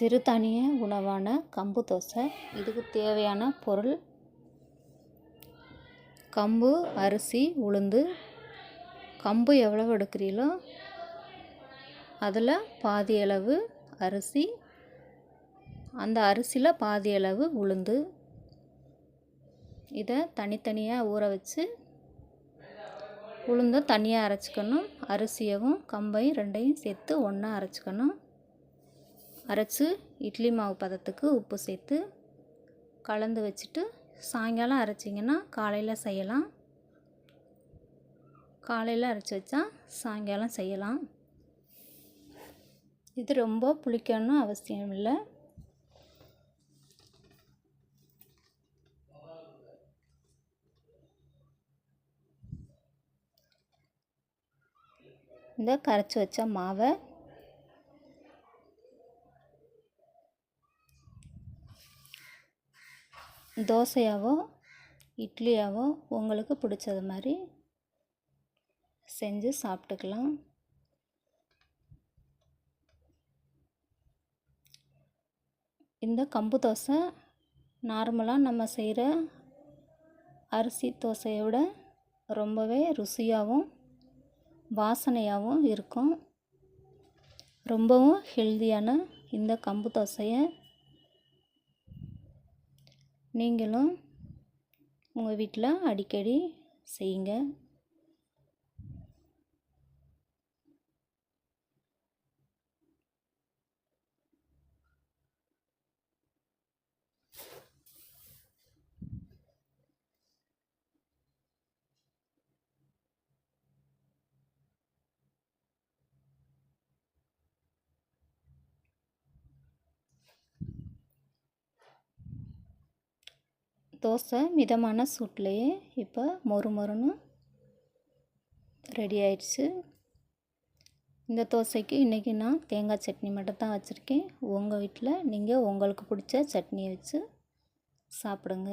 சிறுதானிய உணவான கம்பு தோசை. இதுக்கு தேவையான பொருள் கம்பு அரிசி உளுந்து. கம்பு எவ்வளவு எடுக்கிறீங்களோ அதில் பாதி அளவு அரிசி அந்த அரிசியில் பாதி அளவு உளுந்து. இதை தனித்தனியாக ஊற வச்சு உளுந்தை தனியாக அரைச்சிக்கணும். அரிசியவும் கம்பையும் ரெண்டையும் சேர்த்து ஒன்றா அரைச்சிக்கணும். அரைச்சி இட்லி மாவு பதத்துக்கு உப்பு சேர்த்து கலந்து வச்சுட்டு சாயங்காலம் அரைச்சிங்கன்னா காலையில் செய்யலாம். காலையில் அரைச்சி வச்சா சாயங்காலம் செய்யலாம். இது ரொம்ப புளிக்கணும் அவசியம் இல்லை. இந்த கரைச்சி வச்ச மாவை தோசையாவோ இட்லியாவோ உங்களுக்கு பிடிச்சது மாதிரி செஞ்சு சாப்பிட்டுக்கலாம். இந்த கம்பு தோசை நார்மலாக நம்ம செய்கிற அரிசி தோசையை விட ரொம்பவே ருசியாகவும் வாசனையாகவும் இருக்கும். ரொம்பவும் ஹெல்தியான இந்த கம்பு தோசையை நீங்களும் உங்கள் வீட்டில் அடிக்கடி செய்யுங்க. தோசை மிதமான சூட்லேயே இப்போ மொறு மொறுன்னு ரெடி ஆயிடுச்சு. இந்த தோசைக்கு இன்றைக்கி நான் தேங்காய் சட்னி மட்டும் தான் வச்சுருக்கேன். உங்கள் வீட்டில் நீங்கள் உங்களுக்கு பிடிச்ச சட்னியை வச்சு சாப்பிடுங்க.